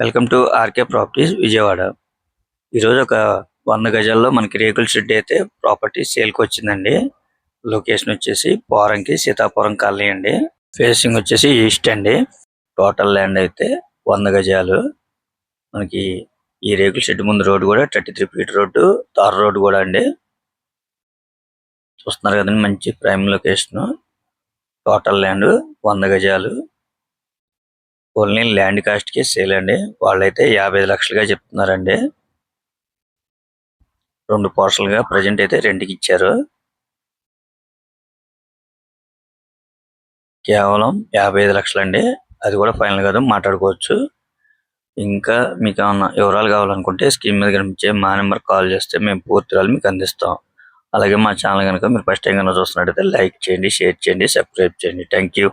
Welcome to RK properties Vijayawada. ఈరోజు ఒక వంద గజాల్లో మనకి రేకుల షెడ్ అయితే ప్రాపర్టీ సేల్కి వచ్చిందండి. లొకేషన్ వచ్చేసి పోరంకి సీతాపురం కాలనీ అండి. ఫేసింగ్ వచ్చేసి ఈస్ట్ అండి. టోటల్ ల్యాండ్ అయితే వంద గజాలు. మనకి ఈ రేకుల షెడ్ ముందు రోడ్ కూడా thirty three feet road tar road కూడా అండి. చూస్తున్నారు కదండి మంచి ప్రైమ్ లొకేషన్. టోటల్ ల్యాండ్ వంద గజాలు. ఓన్లీ ల్యాండ్ కాస్ట్కి సేల్ అండి. వాళ్ళైతే యాభై ఐదు లక్షలుగా చెప్తున్నారండి. రెండు పార్సల్గా గా ప్రజెంట్ అయితే రెండుకి ఇచ్చారు. కేవలం యాభై ఐదు లక్షలండి. అది కూడా ఫైనల్ కాదు మాట్లాడుకోవచ్చు. ఇంకా మీకు ఏమన్నా వివరాలు కావాలనుకుంటే స్కీమ్ మీద కనిపించే మా నెంబర్ కాల్ చేస్తే మేము పూర్తి వివరాలు మీకు అందిస్తాం. అలాగే మా ఛానల్ కనుక మీరు ఫస్ట్ టైం కనుక చూస్తున్నట్టయితే లైక్ చేయండి షేర్ చేయండి సబ్స్క్రైబ్ చేయండి. Thank you